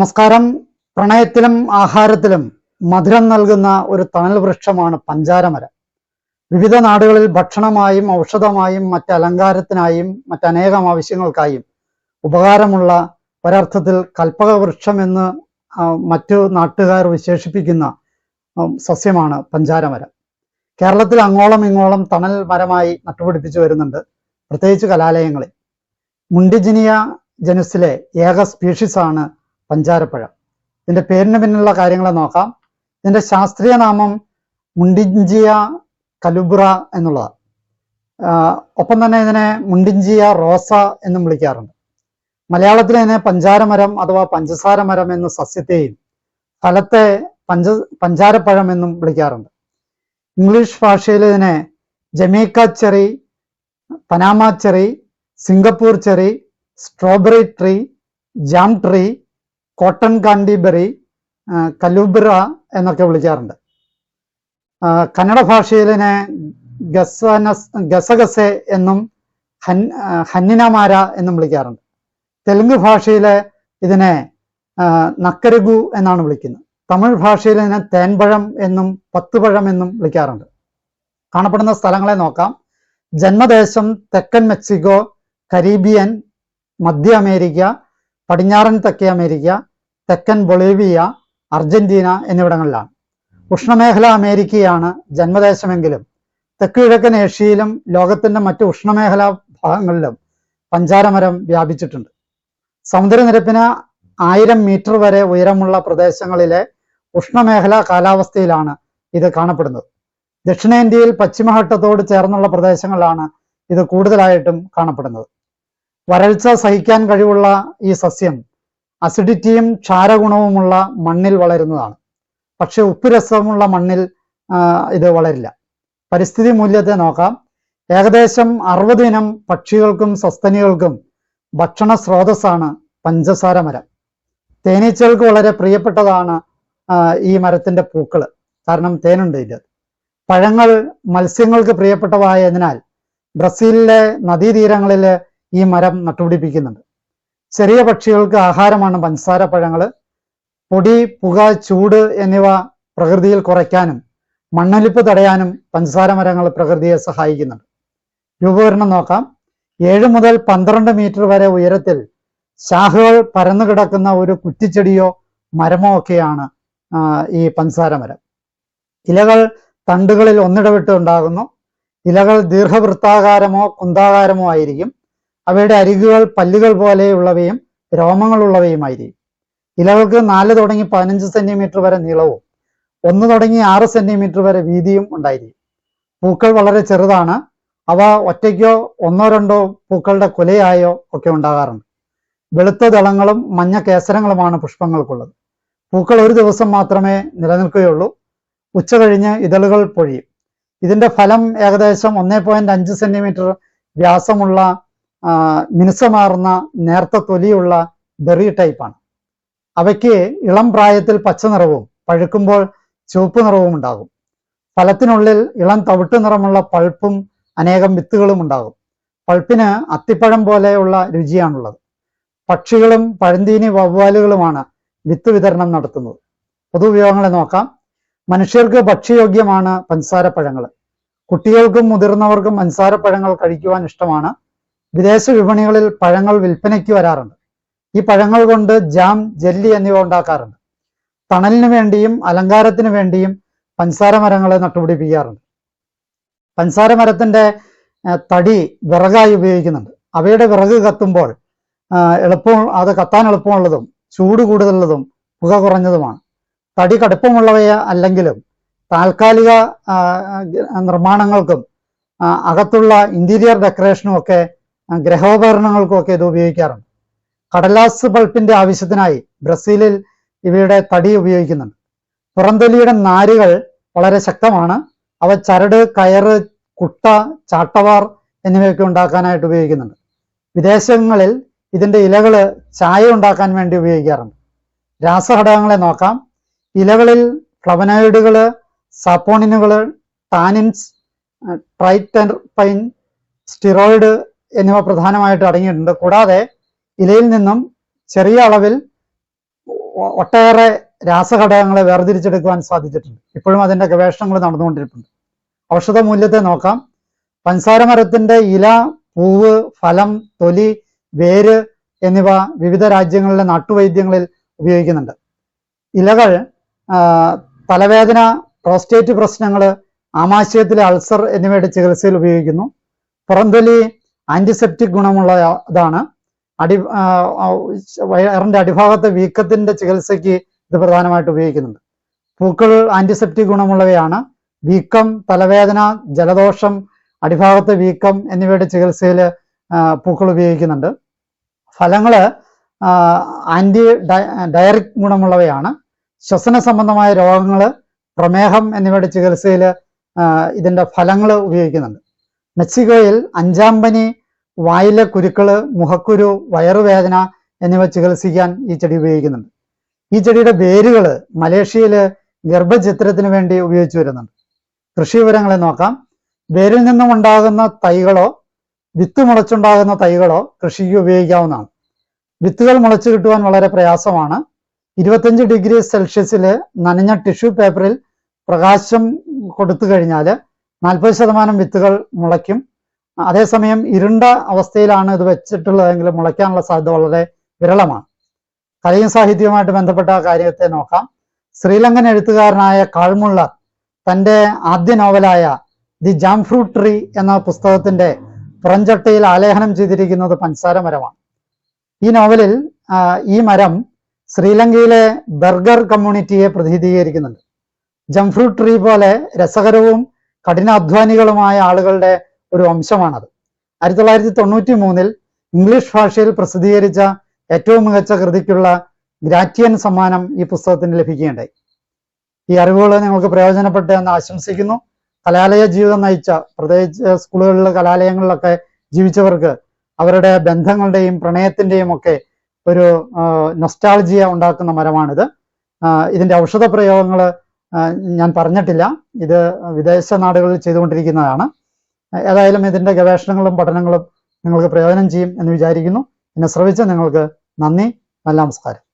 നമസ്കാരം. പ്രണയത്തിലും ആഹാരത്തിലും മധുരം നൽകുന്ന ഒരു തണൽ വൃക്ഷമാണ് പഞ്ചാരമര. വിവിധ നാടുകളിൽ ഭക്ഷണമായും ഔഷധമായും മറ്റ് അലങ്കാരത്തിനായും മറ്റനേകം ആവശ്യങ്ങൾക്കായും ഉപകാരമുള്ള ഒരർത്ഥത്തിൽ കൽപ്പക വൃക്ഷം എന്ന് മറ്റു നാട്ടുകാർ വിശേഷിപ്പിക്കുന്ന സസ്യമാണ് പഞ്ചാരമര. കേരളത്തിൽ അങ്ങോളം ഇങ്ങോളം തണൽ മരമായി നട്ടുപിടിപ്പിച്ചു വരുന്നുണ്ട് പ്രത്യേകിച്ച് കലാലയങ്ങളിൽ. മുണ്ടിജിനിയ ജനുസിലെ ഏക സ്പീഷീസാണ് പഞ്ചാരപ്പഴം. ഇതിന്റെ പേരിന് പിന്നിലുള്ള കാര്യങ്ങളെ നോക്കാം. ഇതിന്റെ ശാസ്ത്രീയ നാമം മുണ്ടിഞ്ചിയ കലുബ്ര എന്നുള്ളതാണ്. ഒപ്പം തന്നെ ഇതിനെ മുണ്ടിഞ്ചിയ റോസ എന്നും വിളിക്കാറുണ്ട്. മലയാളത്തിൽ ഇതിനെ പഞ്ചാരമരം അഥവാ പഞ്ചസാര മരം എന്ന സസ്യത്തെയും ഫലത്തെ പഞ്ച പഞ്ചാരപ്പഴം എന്നും വിളിക്കാറുണ്ട്. ഇംഗ്ലീഷ് ഭാഷയിൽ ഇതിനെ Jamaica cherry Panama cherry Singapore cherry strawberry tree jam tree cotton candyberry കലുബ്ര എന്നൊക്കെ വിളിക്കാറുണ്ട്. കന്നഡ ഭാഷയിലെ ഇതിനെ ഗസനസ് ഗസഗസെ എന്നും ഹൻ ഹന്നിനമാര എന്നും വിളിക്കാറുണ്ട്. തെലുങ്ക് ഭാഷയിലെ ഇതിനെ നക്കരഗു എന്നാണ് വിളിക്കുന്നത്. തമിഴ് ഭാഷയിൽ ഇതിനെ തേൻപഴം എന്നും പത്തുപഴം എന്നും വിളിക്കാറുണ്ട്. കാണപ്പെടുന്ന സ്ഥലങ്ങളെ നോക്കാം. ജന്മദേശം തെക്കൻ മെക്സിക്കോ കരീബിയൻ മധ്യ അമേരിക്ക പടിഞ്ഞാറൻ തെക്കേ അമേരിക്ക തെക്കൻ ബൊളീവിയ അർജന്റീന എന്നിവിടങ്ങളിലാണ്. ഉഷ്ണമേഖല അമേരിക്കയാണ് ജന്മദേശമെങ്കിലും തെക്ക് കിഴക്കൻ ഏഷ്യയിലും ലോകത്തിന്റെ മറ്റു ഉഷ്ണമേഖലാ ഭാഗങ്ങളിലും പഞ്ചാരമരം വ്യാപിച്ചിട്ടുണ്ട്. സമുദ്രനിരപ്പിന് ആയിരം മീറ്റർ വരെ ഉയരമുള്ള പ്രദേശങ്ങളിലെ ഉഷ്ണമേഖലാ കാലാവസ്ഥയിലാണ് ഇത് കാണപ്പെടുന്നത്. ദക്ഷിണേന്ത്യയിൽ പശ്ചിമഘട്ടത്തോട് ചേർന്നുള്ള പ്രദേശങ്ങളാണ് ഇത് കൂടുതലായിട്ടും കാണപ്പെടുന്നത്. വരൾച്ച സഹിക്കാൻ കഴിവുള്ള ഈ സസ്യം അസിഡിറ്റിയും ക്ഷാരഗുണവുമുള്ള മണ്ണിൽ വളരുന്നതാണ്. പക്ഷെ ഉപ്പുരസമുള്ള മണ്ണിൽ ഇത് വളരില്ല. പരിസ്ഥിതി മൂല്യത്തെ നോക്കാം. ഏകദേശം അറുപത് ഇനം പക്ഷികൾക്കും സസ്തനികൾക്കും ഭക്ഷണ സ്രോതസ്സാണ് പഞ്ചസാര മരം. തേനീച്ചകൾക്ക് വളരെ പ്രിയപ്പെട്ടതാണ് ഈ മരത്തിന്റെ പൂക്കൾ കാരണം തേനുണ്ട് ഇതിൽ പഴങ്ങൾ മത്സ്യങ്ങൾക്ക് പ്രിയപ്പെട്ടതായതിനാൽ ബ്രസീലിലെ നദീതീരങ്ങളിൽ ഈ മരം നട്ടുപിടിപ്പിക്കുന്നുണ്ട്. ചെറിയ പക്ഷികൾക്ക് ആഹാരമാണ് പഞ്ചസാര പഴങ്ങൾ പൊടി പുക ചൂട് എന്നിവ പ്രകൃതിയിൽ കുറയ്ക്കാനും മണ്ണൊലിപ്പ് തടയാനും പഞ്ചസാര മരങ്ങൾ പ്രകൃതിയെ സഹായിക്കുന്നുണ്ട്. രൂപകരണം നോക്കാം. ഏഴ് മുതൽ പന്ത്രണ്ട് മീറ്റർ വരെ ഉയരത്തിൽ ശാഖകൾ പരന്നു കിടക്കുന്ന ഒരു കുറ്റിച്ചെടിയോ മരമോ ഒക്കെയാണ് ഈ പഞ്ചസാര മരം. ഇലകൾ തണ്ടുകളിൽ ഒന്നിടവിട്ട് ഉണ്ടാകുന്നു. ഇലകൾ ദീർഘവൃത്താകാരമോ കുന്താകാരമോ ആയിരിക്കും. അവയുടെ അരികുകൾ പല്ലുകൾ പോലെയുള്ളവയും രോമങ്ങളുള്ളവയുമായിരിക്കും. ഇലകൾക്ക് നാല് തുടങ്ങി പതിനഞ്ച് സെന്റിമീറ്റർ വരെ നീളവും ഒന്ന് തുടങ്ങി ആറ് സെന്റിമീറ്റർ വരെ വീതിയും ഉണ്ടായിരിക്കും. പൂക്കൾ വളരെ ചെറുതാണ്. അവ ഒറ്റയ്ക്കോ ഒന്നോ രണ്ടോ പൂക്കളുടെ കുലയായോ ഒക്കെ ഉണ്ടാകാറുണ്ട്. വെളുത്ത ദളങ്ങളും മഞ്ഞ കേസരങ്ങളുമാണ് പുഷ്പങ്ങൾക്കുള്ളത്. പൂക്കൾ ഒരു ദിവസം മാത്രമേ നിലനിൽക്കുകയുള്ളൂ. ഉച്ച കഴിഞ്ഞ് ഇതളുകൾ പൊഴിയും. ഇതിന്റെ ഫലം ഏകദേശം ഒന്നേ പോയിന്റ് അഞ്ച് സെന്റിമീറ്റർ വ്യാസമുള്ള മിനുസമാർന്ന നേർത്ത തൊലിയുള്ള ബെറി ടൈപ്പാണ്. അവയ്ക്ക് ഇളം പ്രായത്തിൽ പച്ച നിറവും പഴുക്കുമ്പോൾ ചുവപ്പ് നിറവും ഉണ്ടാകും. ഫലത്തിനുള്ളിൽ ഇളം തവിട്ട് നിറമുള്ള പൾപ്പും അനേകം വിത്തുകളും ഉണ്ടാകും. പൾപ്പിന് അത്തിപ്പഴം പോലെയുള്ള രുചിയാണുള്ളത്. പക്ഷികളും പഴന്തീനി വവ്വാലുകളുമാണ് വിത്ത് വിതരണം നടത്തുന്നത്. പൊതുപയോഗങ്ങളെ നോക്കാം. മനുഷ്യർക്ക് ഭക്ഷ്യയോഗ്യമാണ് പഞ്ചസാരപ്പഴങ്ങൾ. കുട്ടികൾക്കും മുതിർന്നവർക്കും പഞ്ചസാരപ്പഴങ്ങൾ കഴിക്കുവാൻ ഇഷ്ടമാണ്. വിദേശ വിപണികളിൽ പഴങ്ങൾ വിൽപ്പനയ്ക്ക് വരാറുണ്ട്. ഈ പഴങ്ങൾ കൊണ്ട് ജാം ജെല്ലി എന്നിവ ഉണ്ടാക്കാറുണ്ട്. തണലിന് വേണ്ടിയും അലങ്കാരത്തിന് വേണ്ടിയും പഞ്ചസാര മരങ്ങൾ നട്ടുപിടിപ്പിക്കാറുണ്ട്. പഞ്ചസാര മരത്തിന്റെ തടി വിറകായി ഉപയോഗിക്കുന്നുണ്ട്. അവയുടെ വിറക് കത്തുമ്പോൾ എളുപ്പം അത് കത്താൻ എളുപ്പമുള്ളതും ചൂട് കൂടുതലുള്ളതും പുക കുറഞ്ഞതുമാണ്. തടി കടുപ്പമുള്ളവയെ അല്ലെങ്കിലും താൽക്കാലിക നിർമ്മാണങ്ങൾക്കും അകത്തുള്ള ഇന്റീരിയർ ഡെക്കറേഷനും ഒക്കെ ഒക്കെ ഇത് ഉപയോഗിക്കാറുണ്ട്. കടലാസ് ബൾബിന്റെ ആവശ്യത്തിനായി ബ്രസീലിൽ ഇവയുടെ തടി ഉപയോഗിക്കുന്നുണ്ട്. പുറന്തൊലിയുടെ നാരുകൾ വളരെ ശക്തമാണ്. അവ ചരട് കയറ് കുട്ട ചാട്ടവാർ എന്നിവയൊക്കെ ഉണ്ടാക്കാനായിട്ട് ഉപയോഗിക്കുന്നുണ്ട്. വിദേശങ്ങളിൽ ഇതിന്റെ ഇലകൾ ചായ ഉണ്ടാക്കാൻ വേണ്ടി ഉപയോഗിക്കാറുണ്ട്. രാസഘടകങ്ങളെ നോക്കാം. ഇലകളിൽ ഫ്ലവനോയിഡുകൾ സാപ്പോണിനുകൾ ടാനിൻസ് ട്രൈറ്റർപൈൻ സ്റ്റിറോയിഡ് എന്നിവ പ്രധാനമായിട്ട് അടങ്ങിയിട്ടുണ്ട്. കൂടാതെ ഇലയിൽ നിന്നും ചെറിയ അളവിൽ ഒട്ടേറെ രാസഘടകങ്ങളെ വേർതിരിച്ചെടുക്കുവാൻ സാധിച്ചിട്ടുണ്ട്. ഇപ്പോഴും അതിന്റെ ഗവേഷണങ്ങൾ നടന്നുകൊണ്ടിരിപ്പുണ്ട്. ഔഷധ മൂല്യത്തെ നോക്കാം. പഞ്ചസാര മരത്തിന്റെ ഇല പൂവ് ഫലം തൊലി വേര് എന്നിവ വിവിധ രാജ്യങ്ങളിലെ നാട്ടുവൈദ്യങ്ങളിൽ ഉപയോഗിക്കുന്നുണ്ട്. ഇലകൾ തലവേദന പ്രോസ്റ്റേറ്റ് പ്രശ്നങ്ങൾ ആമാശയത്തിലെ അൾസർ എന്നിവയുടെ ചികിത്സയിൽ ഉപയോഗിക്കുന്നു. പുറംതൊലി ആന്റിസെപ്റ്റിക് ഗുണമുള്ള ഇതാണ്. അടി വയറിന്റെ അടിഭാഗത്തെ വീക്കത്തിന്റെ ചികിത്സയ്ക്ക് ഇത് പ്രധാനമായിട്ട് ഉപയോഗിക്കുന്നുണ്ട്. പൂക്കൾ ആന്റിസെപ്റ്റിക് ഗുണമുള്ളവയാണ്. വീക്കം തലവേദന ജലദോഷം അടിഭാഗത്തെ വീക്കം എന്നിവയുടെ ചികിത്സയിൽ പൂക്കൾ ഉപയോഗിക്കുന്നുണ്ട്. ഫലങ്ങൾ ആന്റി ഡയറിക് ഗുണമുള്ളവയാണ്. ശ്വസന സംബന്ധമായ രോഗങ്ങൾ പ്രമേഹം എന്നിവയുടെ ചികിത്സയിൽ ഇതിന്റെ ഫലങ്ങൾ ഉപയോഗിക്കുന്നുണ്ട്. മെക്സിക്കോയിൽ അഞ്ചാം പനി വായിലെ കുരുക്കൾ മുഖക്കുരു വയറുവേദന എന്നിവ ചികിത്സിക്കാൻ ഈ ചെടി ഉപയോഗിക്കുന്നുണ്ട്. ഈ ചെടിയുടെ വേരുകൾ മലേഷ്യയിൽ ഗർഭചിത്രത്തിന് വേണ്ടി ഉപയോഗിച്ചു വരുന്നുണ്ട്. കൃഷി വിവരങ്ങളെ നോക്കാം. വേരിൽ നിന്നും ഉണ്ടാകുന്ന തൈകളോ വിത്ത് മുളച്ചുണ്ടാകുന്ന തൈകളോ കൃഷിക്ക് ഉപയോഗിക്കാവുന്നതാണ്. വിത്തുകൾ മുളച്ചു കിട്ടുവാൻ വളരെ പ്രയാസമാണ്. ഇരുപത്തഞ്ച് ഡിഗ്രി സെൽഷ്യസിൽ നനഞ്ഞ ടിഷ്യൂ പേപ്പറിൽ പ്രകാശം കൊടുത്തു കഴിഞ്ഞാൽ നാൽപ്പത് ശതമാനം വിത്തുകൾ മുളയ്ക്കും. അതേസമയം ഇരുണ്ട അവസ്ഥയിലാണ് ഇത് വെച്ചിട്ടുള്ളതെങ്കിൽ മുളയ്ക്കാനുള്ള സാധ്യത വളരെ വിരളമാണ്. കലയും സാഹിത്യവുമായിട്ട് ബന്ധപ്പെട്ട കാര്യത്തെ നോക്കാം. ശ്രീലങ്കൻ എഴുത്തുകാരനായ കാൾമുള്ള തന്റെ ആദ്യ നോവലായ ദി ജാം ഫ്രൂട്ട് ട്രീ എന്ന പുസ്തകത്തിന്റെ പുറഞ്ചട്ടയിൽ ആലേഖനം ചെയ്തിരിക്കുന്നത് പഞ്ചസാര മരമാണ് ഈ നോവലിൽ ഈ മരം ശ്രീലങ്കയിലെ ബർഗർ കമ്മ്യൂണിറ്റിയെ പ്രതിനിധീകരിക്കുന്നുണ്ട്. ജംഫ്രൂട്ട് ട്രീ പോലെ രസകരവും കഠിനാധ്വാനികളുമായ ആളുകളുടെ ഒരു വംശമാണത് ആയിരത്തി തൊള്ളായിരത്തി തൊണ്ണൂറ്റി മൂന്നിൽ ഇംഗ്ലീഷ് ഭാഷയിൽ പ്രസിദ്ധീകരിച്ച ഏറ്റവും മികച്ച കൃതിക്കുള്ള ഗ്രാറ്റിയൻ സമ്മാനം ഈ പുസ്തകത്തിന് ലഭിക്കുകയുണ്ടായി. ഈ അറിവുകൾ നിങ്ങൾക്ക് പ്രയോജനപ്പെട്ടു എന്ന് ആശംസിക്കുന്നു. കലാലയ ജീവിതം നയിച്ച പ്രത്യേകിച്ച് സ്കൂളുകളിലെ കലാലയങ്ങളിലൊക്കെ ജീവിച്ചവർക്ക് അവരുടെ ബന്ധങ്ങളുടെയും പ്രണയത്തിന്റെയും ഒക്കെ ഒരു നൊസ്റ്റാൾജിയ ഉണ്ടാക്കുന്ന മരമാണിത്. ഇതിന്റെ ഔഷധ പ്രയോഗങ്ങൾ ഞാൻ പറഞ്ഞിട്ടില്ല. ഇത് വിദേശ നാടുകളിൽ ചെയ്തുകൊണ്ടിരിക്കുന്നതാണ്. ഏതായാലും ഇതിന്റെ ഗവേഷണങ്ങളും പഠനങ്ങളും നിങ്ങൾക്ക് പ്രയോജനം ചെയ്യും എന്ന് വിചാരിക്കുന്നു. എന്നെ ശ്രവിച്ച നിങ്ങൾക്ക് നന്ദി നല്ല നമസ്കാരം.